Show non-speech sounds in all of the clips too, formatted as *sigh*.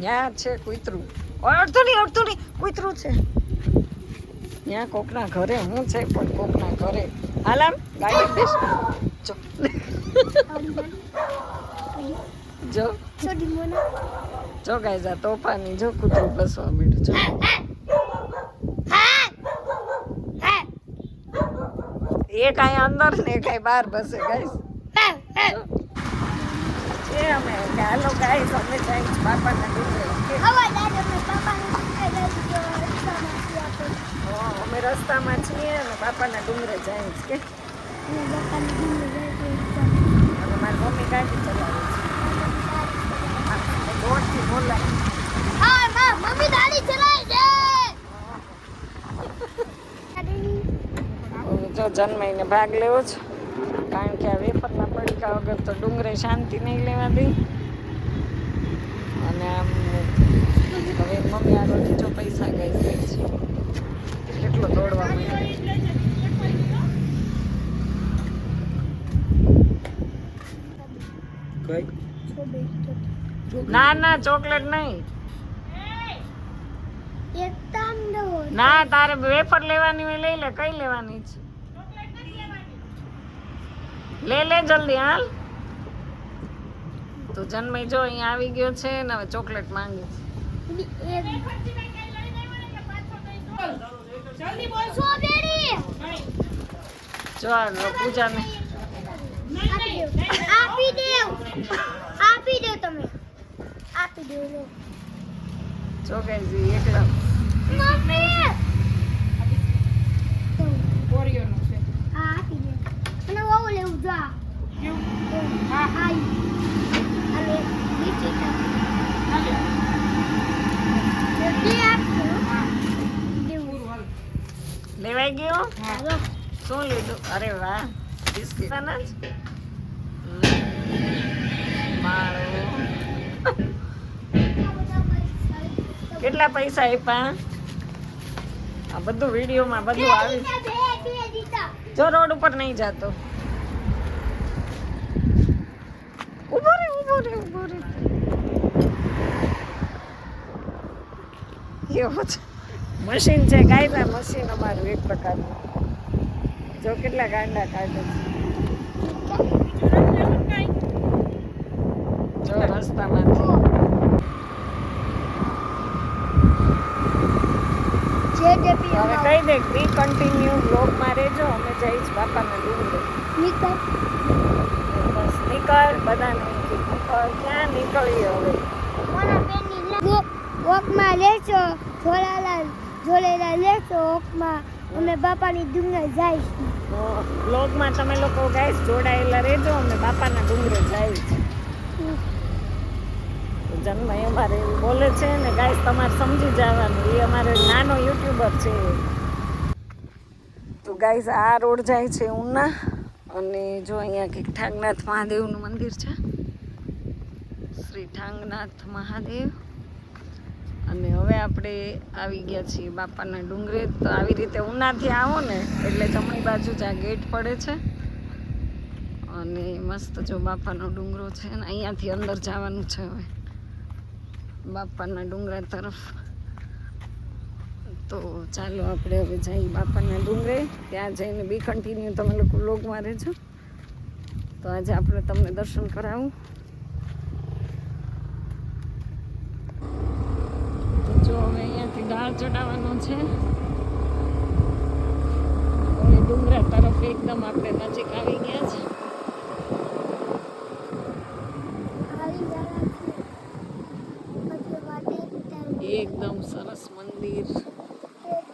ત્યાં છે કૂતરું. અડધું નહીં અડધું નહીં. કૂતરું છે. ત્યાં કોકના ઘરે હું છે પણ કોકના ઘરે. હાલ આમ ગાડી *laughs* બેસ. જો. જો. જો ગાય જા તોફાની જો કૂતરું બસવા માંડ્યું. જો. એ કાંઈ અંદર ને કાંઈ બહાર બસે ગાઈસ. છે અમે કે હાલો ગાઈસ અમે જાય બાપાના ડુંગરે હવે અમે રસ્તામાં છીએ અને બાપાના ડુંગરે જાય કે અને મારી મમ્મી ગાડી ચલાવે છે. જોરથી બોલાય. હા મમ્મી ગાડી ચલાવે છે. જો જન્માઈને ભાગ લેવો છે. કારણ કે આ વેફરના વગર તો ડુંગરે શાંતિ નહીં લેવા અને આમ હવે મમ્મી આગળ જો પૈસા ગઈ ગઈ છે. કેટલો દોડવા છોડે ના ના ચોકલેટ નહીં. એક તામ દો ના તારે વેફર લેવાની હોય લઈ લે. કઈ લેવાની છે? લે લે, જલ્દી, હાલ. તો જન્મય જો, અહીંયા આવી ગયો છે ને હવે ચોકલેટ માંગે. છે જો પૂજાને. આપી દેવ એકલા હા આપી દે બહુ લેવું જો. આ. હા. હા. અને દેવું લેવાઈ ગયો? શું લીધું? અરે વાહ. બિસ્કિટ જ મારું. કેટલા પૈસા આપ્યા આ બધું વિડીયોમાં બધું આવી બે બે દીધા. જો રોડ ઉપર નહીં જાતો. રે રે ઊભો રે એવો છે મશીન છે કાયદા મશીન અમારું એક પ્રકારનું જો કેટલા ગાંડા કાઢે છે જો પી હવે કહી દે બી કન્ટિન્યુ બ્લોગમાં રહેજો અમે જઈશ બાપાના ડુંગરે બધાને. ક્યાં નીકળીએ હવે? વોકમાં લેશો ઝોલાલા ઝોલેલા લેશો વોકમાં અમે બાપાની ડુંગર જઈશું. બ્લોગમાં તમે લોકો ગાઈસ જોડાયેલા રહેજો અમે બાપાના ડુંગરે જાય જન્મ એ અમારે એવું બોલે છે ને ગાઈસ તમારે સમજી જવાનું એ અમારે નાનો યુટ્યુબર છે. તો ગાઈસ આ રોડ જાય છે ઉના. અને જો અહીંયા કંઈક ઠાંગનાથ મહાદેવનું મંદિર છે. શ્રી ઠાંગનાથ મહાદેવ. અને હવે આપણે આવી ગયા છીએ બાપાના ડુંગરે. તો આવી રીતે ઉનાથી આવો ને, એટલે જમણી બાજુ જ આ ગેટ પડે છે. અને મસ્ત જો બાપાનો ડુંગરો છે ને, અહીંયાથી અંદર જવાનું છે હવે. બાપાના ડુંગરા તરફ. તો ચાલો આપણે હવે જઈએ બાપાના ડુંગરે. ત્યાં જઈને બી કન્ટિન્યુ તમે લોકો લોગમાં રહેજો તો આજે આપણે તમને દર્શન કરાવું. તો જો હવે અહીંયાથી દાળ ચડાવવાનો છે. ડુંગરા તરફ એકદમ આપણે નજીક આવી ગયા છે આવી ગયા છે એટલે વાટે ઉતાર એકદમ સરસ મંદિર એક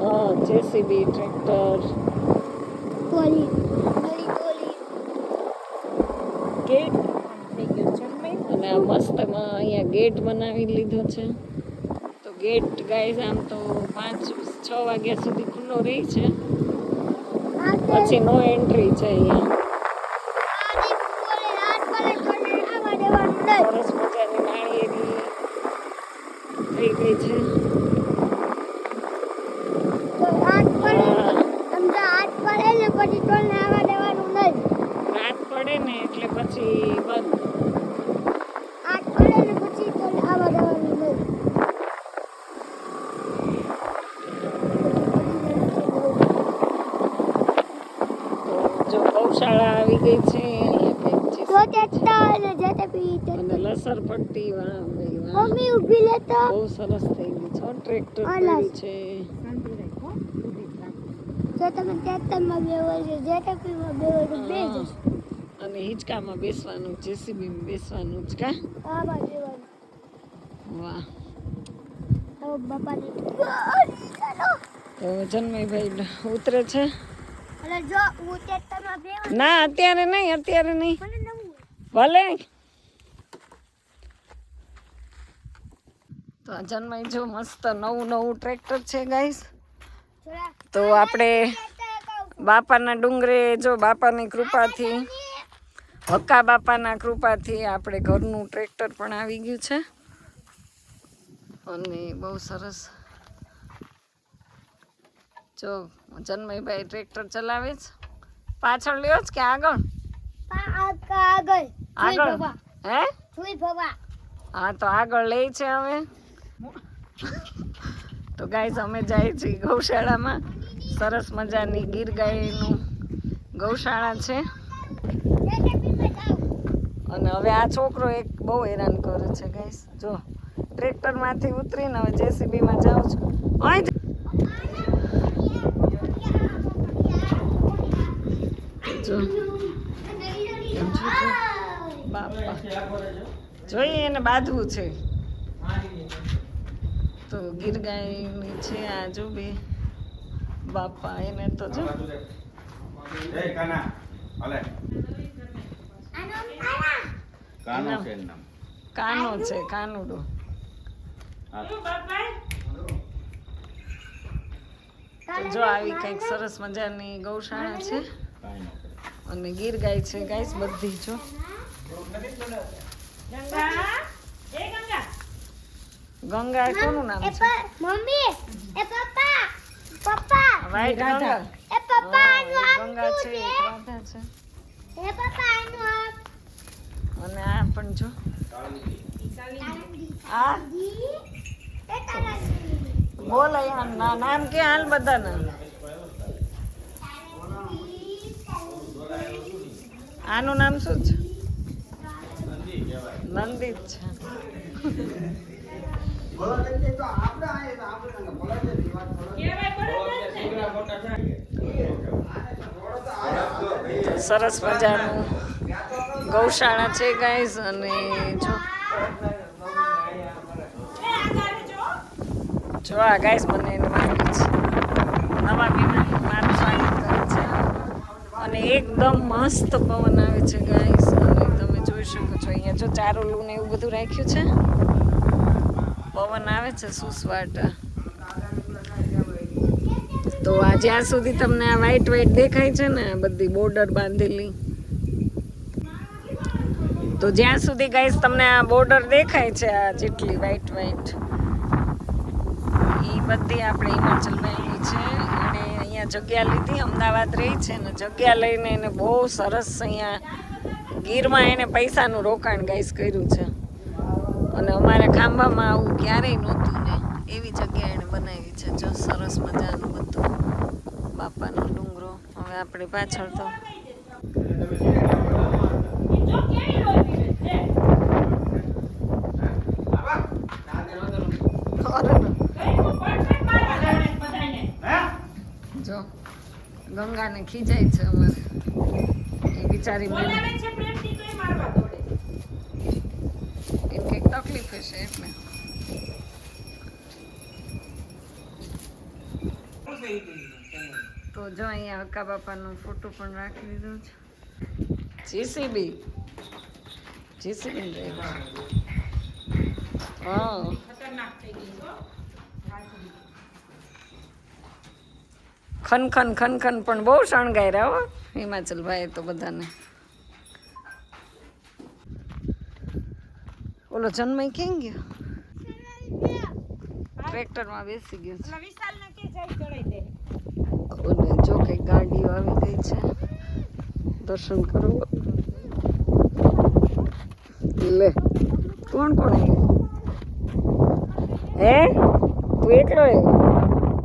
હા JCB tractor trolley trolley trolley gate અને આ મસ્તમાં અહીંયા ગેટ બનાવી લીધો છે. તો ગેટ ગાઈઝ આમ તો પાંચ છ વાગ્યા સુધી ખુલ્લો રહે છે. પછી નો એન્ટ્રી છે અહીંયા. સરસ મજાની નાળી એવી થઈ ગઈ છે. રાત પડે ને એટલે પછી બંધ રાત પડે આવી ગઈ છે અહીંયા કંઈક તો JCB તે તાલે જતે પી છે. અને પટ્ટી. મમ્મી ઊભી લે તો. બહુ સરસ થઈ ગઈ છે ટ્રેક્ટર. પડ્યું છે. જો તમે ટ્રેક્ટરમાં બેવો છો જતે પીમાં બેવો બે બેજો અને હિંચકામાં બેસવાનું જેસીબી બેસવાનું જ કા? વાહ. તો જન્મયભાઈ ઉતરે છે. ના અત્યારે નહીં અત્યારે નહીં. ભલે. જન્મય જો મસ્ત નવું નવું ટ્રેક્ટર છે ગાઈસ તો આપણે બાપાના ડુંગરે જો બાપાની કૃપાથી હક્કા બાપાના કૃપાથી આપણે ઘરનું ટ્રેક્ટર પણ આવી ગયું છે. અને બહુ સરસ. જો જન્મયભાઈ ટ્રેક્ટર ચલાવે છે. પાછળ લ્યો જ કે આગળ? આગળ? આગળ? હે? હા તો આગળ લે છે હવે. તો ગાય અમે જાય છીએ ગૌશાળામાં. સરસ મજાની ગીર ગાયનું ગૌશાળા છે. અને હવે આ છોકરો એક બહુ હેરાન કરે છે ગાઈસ જો ટ્રેક્ટરમાંથી ઉતરીને હવે જેસીબીમાં જાઉં છું. અહીં જો. બાપા. જોઈએ એને બાંધવું છે. તો ગીર ગાયની છે આ જો બે. બાપા એને તો જો. એ કાના હાલે. કાનો છે એનું નામ. કાનો છે કાનુડો. જો આવી કંઈક સરસ મજાની ગૌશાળા છે. અને ગીર ગાય છે ગાય બધી જો. ગંગા કોનું નામ છે? મમ્મી એ પપ્પા પપ્પા. વાઈટ ગંગા. એ પપ્પા આનું ગંગા છે છે. રાધા છે. એ પપ્પા આનું આપ અને આ પણ જો. આ? બોલ અહીંયા નામ કે હાલ બધાના? આનું નામ શું છે? નંદિત છે. સરસ મજાનું ગૌશાળા છે ગાઈઝ અને જો જો આ ગાઈઝ મને મારી છે. નવા મહેમાન મારું સ્વાગત કરે છે. અને એકદમ મસ્ત પવન આવે છે ગાઈઝ અને તમે જોઈ શકો છો અહીંયા જો ચારોલું ને એવું બધું રાખ્યું છે. પવન આવે છે સુસવાટ. તો આ જ્યાં સુધી તમને આ વ્હાઈટ વ્હાઈટ દેખાય છે ને બધી બોર્ડર બાંધેલી. તો જ્યાં સુધી ગાઈસ તમને આ બોર્ડર દેખાય છે, આ જેટલી વ્હાઈટ વ્હાઈટ એ બધી આપણે હિમાચલ બાઈની છે. અને અહીંયા જગ્યા લીધી, અમદાવાદ રહી છે ને, જગ્યા લઈને એને બહુ સરસ અહીંયા ગીરમાં એને પૈસાનું રોકાણ ગાઈસ કર્યું છે. અને અમારા ખાંભામાં આવું ક્યારેય નહોતું ને. એવી જગ્યા એણે બનાવી છે. જો સરસ મજાનું બધું બાપાનો ડુંગરો. હવે આપણે પાછળ તો જો ગંગાને ખીજાય છે અમારે. એ બિચારી મને એને કંઈક તકલીફ હશે એટલે. તો જો અહીંયા હક્કા બાપાનો ફોટો પણ રાખી દીધો છે. જીસીબી. જીસીબી ડ્રાઈવર હા. ખન ખન ખન ખન પણ બહુ શણગાર્યા હો. હિમાચલ ભાઈ તો બધાને. ઓલો જન્મય કેમ ગયો? ટ્રેક્ટરમાં બેસી ગયો છે. ઓલે જો કઈ ગાડીઓ આવી ગઈ છે દર્શન કરો. લે કોણ કોણ હે? તું એકલો આવ્યો?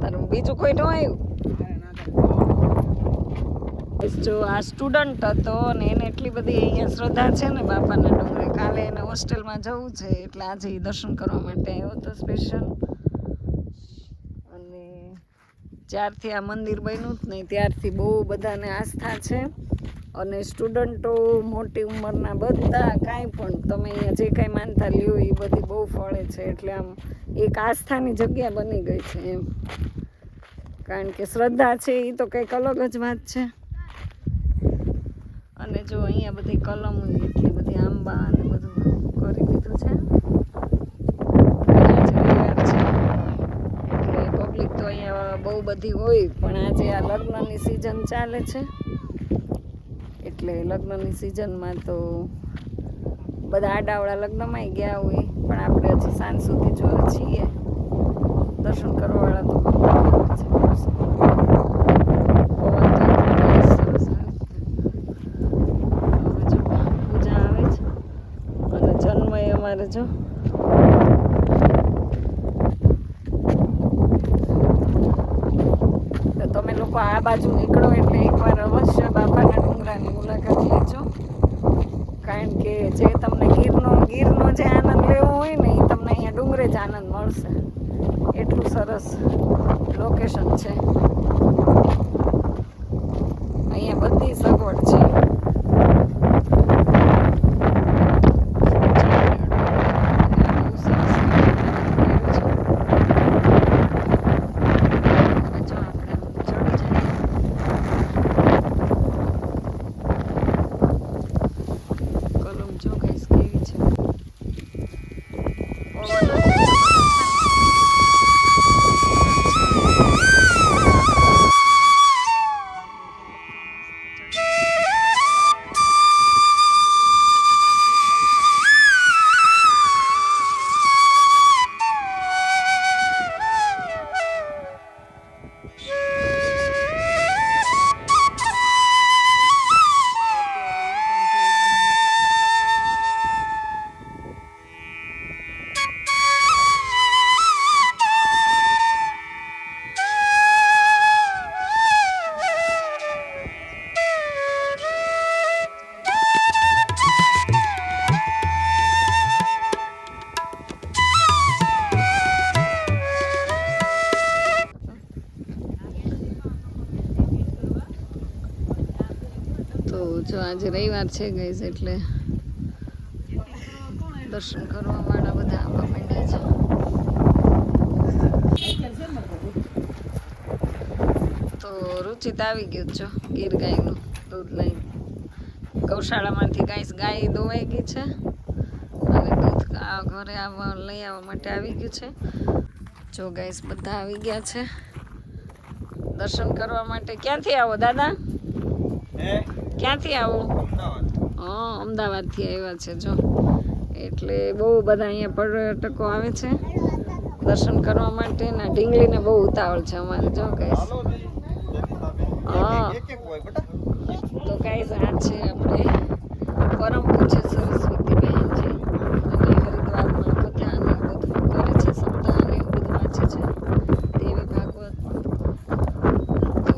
તારું બીજું કોઈ ન આવ્યું? જો આ સ્ટુડન્ટ હતો અને એને એટલી બધી અહીંયા શ્રદ્ધા છે ને બાપાના ડુંગરે. કાલે એને હોસ્ટેલમાં જવું છે એટલે આજે એ દર્શન કરવા માટે આવ્યો હતો સ્પેશિયલ અને જ્યારથી આ મંદિર બન્યું જ નહીં, ત્યારથી બહુ બધાને આસ્થા છે. અને સ્ટુડન્ટો મોટી ઉંમરના બધા કાંઈ પણ તમે અહીંયા જે કાંઈ માનતા લ્યો એ બધી બહુ ફળે છે. એટલે આમ એક આસ્થાની જગ્યા બની ગઈ છે એમ. કારણ કે શ્રદ્ધા છે એ તો કંઈક અલગ જ વાત છે. અને જો અહીંયા બધી કલમ એટલી બધી આંબા અને બધું કરી દીધું છે. એટલે પબ્લિક તો અહીંયા બહુ બધી હોય, પણ આજે આ લગ્નની સિઝન ચાલે છે. એટલે લગ્નની સિઝનમાં તો બધા આડાવડા લગ્નમાં ગયા હોય, પણ આપણે હજી સાંજ સુધી જોઈએ છીએ. દર્શન કરવાવાળા તો છે. પવન તો બહુ સરસ આવે છે. હવે જો પૂજા આવે છે અને જન્મ એ અમારે જો તમે લોકો આ બાજુ નીકળો. આજે રવિવાર છે ગઈસ એટલે દર્શન કરવા વાળા બધા આવવા માંડ્યા છે. તો રુચિત આવી ગયું છો ગીર ગાયનું દૂધ લઈને. ગૌશાળામાંથી ગાય ગાય દોવાઈ ગઈ છે. અને દૂધ ઘરે આવવા, લઈ આવવા માટે આવી ગયું છે. જો ગાઈસ બધા આવી ગયા છે. દર્શન કરવા માટે ક્યાંથી આવો દાદા? હે? ક્યાંથી આવો? અમદાવાદ હા અમદાવાદથી આવ્યા છે જો. એટલે બહુ બધા અહીંયા પર્યટકો આવે છે. દર્શન કરવા માટે ને ઢીંગલીને બહુ ઉતાવળ છે અમારે જો કઈ હા. તો કઈ આ છે આપણે પરમ પૂજ્ય સરસ્વતી બહેન છે અને હરિદ્વારમાં કથા અને એવું બધું કરે છે સપ્તાહ અને એવું બધું વાંચે છે દેવી ભાગવત તો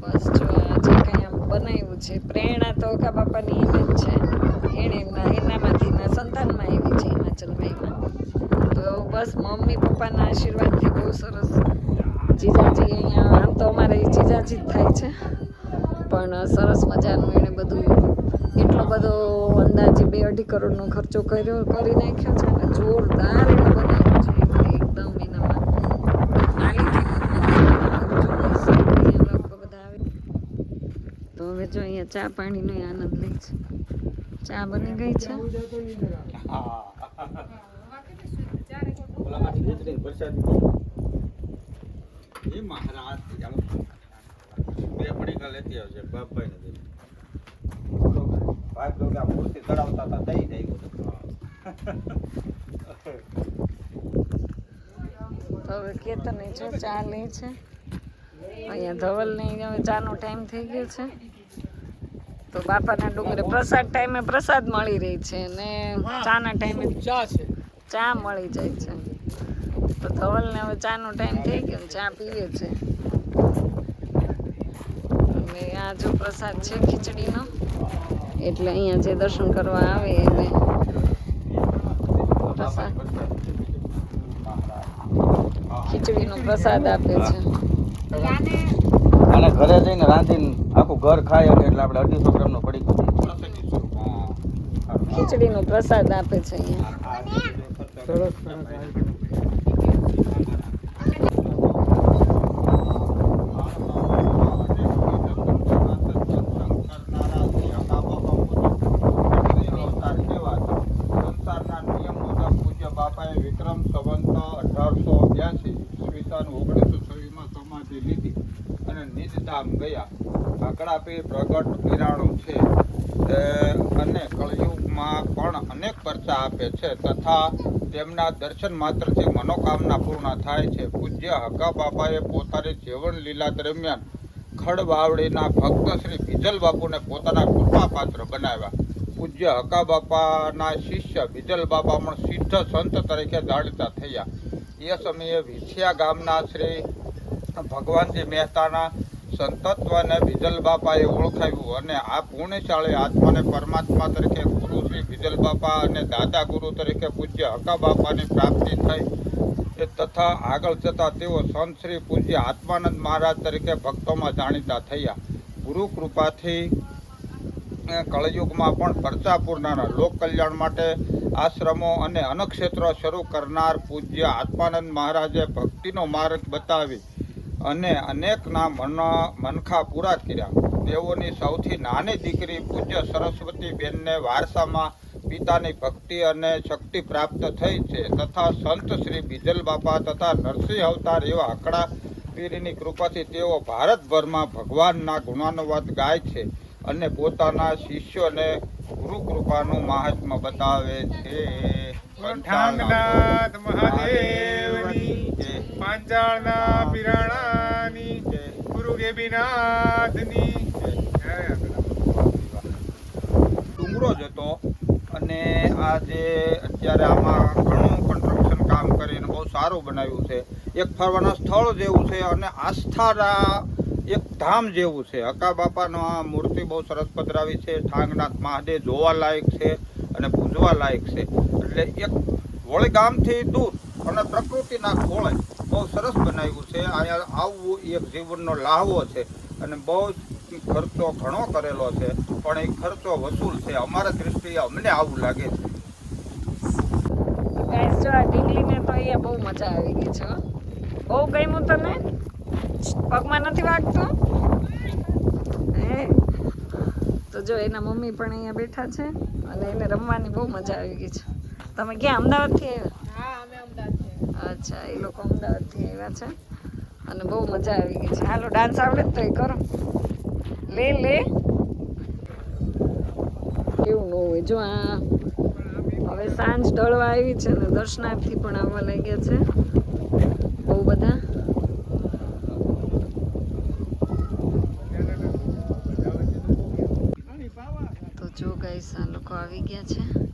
બસ જો આ જે કંઈ આમ બનાવ્યું છે પ્રેરણા તો કા બાપાની એને જ છે એણે એમના એનામાંથી એના સંતાનમાં આવી છે હિમાચલમાં તો બસ મમ્મી પપ્પાના આશીર્વાદથી બહુ સરસ જીજાજી અહીંયા આમ તો અમારે જીજાજી જ થાય છે પણ સરસ મજાનું એણે બધું એટલો બધો અંદાજે બે અઢી કરોડનો ખર્ચો કર્યો કરી નાખ્યો છે અને જોરદાર એણે બનાવ્યું છે. એટલે એકદમ એનામાં લોકો બધા આવે તો હવે જો અહીંયા ચા પાણીનો આનંદ લે છે. ચા બની ગઈ છે? એ મહારાજ બે પડીકા લેતી આવજે બાપભાઈ ને ભાઈ લોકો આ મૂર્તિ ચડાવતા હતા તઈ જાય તો હવે કેતન જો ચા લે છે. અહીંયા ધવલને હવે ચાનો ટાઈમ થઈ ગયો છે. તો બાપાના ડુંગરે પ્રસાદ ટાઈમે પ્રસાદ મળી રહી છે ને ચાના ટાઈમે ચા છે. ચા મળી જાય છે. તો ધવલને હવે ચાનો ટાઈમ થઈ ગયો ચા પીવે છે. અને આ જો પ્રસાદ છે ખીચડીનો. એટલે અહીંયા જે દર્શન કરવા આવે એને પ્રસાદ ખીચડીનો પ્રસાદ આપે છે. અને ઘરે જઈને રાંધીને આખું ઘર ખાય એટલે આપણે અઢીસો ગ્રામનો પડી ખીચડીનો પ્રસાદ આપે છે અહીંયા વિક્રમ સંવંત અઢારસો બ્યાસી ઈસવીસન ઓગણીસો છવ્વીસમાં સમાધિ લીધી અને નિજધામ ગયા આંકડાપી પ્રગટ પીરાણું છે એ અને કળયુગમાં પણ અનેક પરચા આપે છે તથા તેમના દર્શન માત્રથી મનોકામના પૂર્ણ થાય છે. પૂજ્ય હકા બાપાએ પોતાની જીવન લીલા દરમિયાન ખડ ભક્ત શ્રી બીજલ બાપુને પોતાના કૃપાપાત્ર બનાવ્યા. પૂજ્ય હકા બાપાના શિષ્ય બીજલ બાપા પણ સિદ્ધ સંત તરીકે જાણીતા થયા. એ સમયે વિછિયા ગામના શ્રી ભગવાનજી મહેતાના સંતત્વને બીજલ બાપાએ ઓળખાવ્યું અને આ પુણ્યશાળી આત્માને પરમાત્મા તરીકે શ્રી બીજલ બાપા અને દાદા ગુરુ તરીકે પૂજ્ય હકા બાપાની પ્રાપ્તિ થઈ. તથા આગળ જતા તેઓ સંત શ્રી પૂજ્ય આત્માનંદ મહારાજ તરીકે ભક્તોમાં જાણીતા થયા. ગુરુ કૃપાથી કળયુગમાં પણ પરચા લોક કલ્યાણ માટે આશ્રમો અને અનક્ષેત્રો શરૂ કરનાર પૂજ્ય આત્માનંદ મહારાજે ભક્તિનો માર્ગ બતાવી અને અનેકના મન, મનખા પૂરા કર્યા. તેઓની સૌથી નાની દીકરી પૂજ્ય સરસ્વતી બેનને વારસામાં પિતાની ભક્તિ અને શક્તિ પ્રાપ્ત થઈ છે તથા સંત શ્રી બીજલ બાપા તથા નરસિંહ અવતાર એવા અકડા પીરની કૃપાથી તેઓ ભારતભરમાં ભગવાનના ગુણાનુવાદ ગાય છે અને પોતાના શિષ્યોને ગુરુ કૃપાનું મહાત્મ્ય બતાવે છે. ઠાંગનાથ મહાદેવની પાંચાળના પિરાણાની ગુરુ ગેબીનાથની ડુંગરો જ હતો અને આ જે અત્યારે આમાં ઘણું કન્સ્ટ્રક્શન કામ કરીને બહુ સારું બનાવ્યું છે. એક ફરવાના સ્થળ જેવું છે અને આસ્થાના એક ધામ જેવું છે. હકા બાપાનો આ મૂર્તિ બહુ સરસ પધરાવી છે. ઠાંગનાથ મહાદેવ જોવાલાયક છે અને પૂજવા લાયક છે. એટલે એક વળી ગામથી દૂર અને પ્રકૃતિના ખોળે બહુ સરસ બનાવ્યું છે. અહીંયા આવવું એક જીવનનો લાહવો છે અને બહુ ખર્ચો ઘણો કરેલો છે. પણ એ ખર્ચો વસૂલ છે. અમારા દૃષ્ટિએ અમને આવું લાગે છે. જો આ ઢીંગલીને તો અહીંયા બહુ મજા આવી ગઈ છે. બહુ ગમ્યું તને પગમાં નથી વાગતું? હે? તો જો એના મમ્મી પણ અહીંયા બેઠા છે અને એને રમવાની બહુ મજા આવી ગઈ છે. તમે ક્યાં અમદાવાદથી આવ્યા? અચ્છા એ લોકો અમદાવાદથી આવ્યા છે અને બહુ મજા આવી ગઈ છે. હાલો ડાન્સ આવડે તો એ કરો. લે લે. કેવું ન હોય જો આ હવે સાંજ ઢળવા આવી છે ને દર્શનાર્થી પણ આવવા લાગ્યા છે. બહુ બધા. તો જો ગાઈસ લોકો આવી ગયા છે.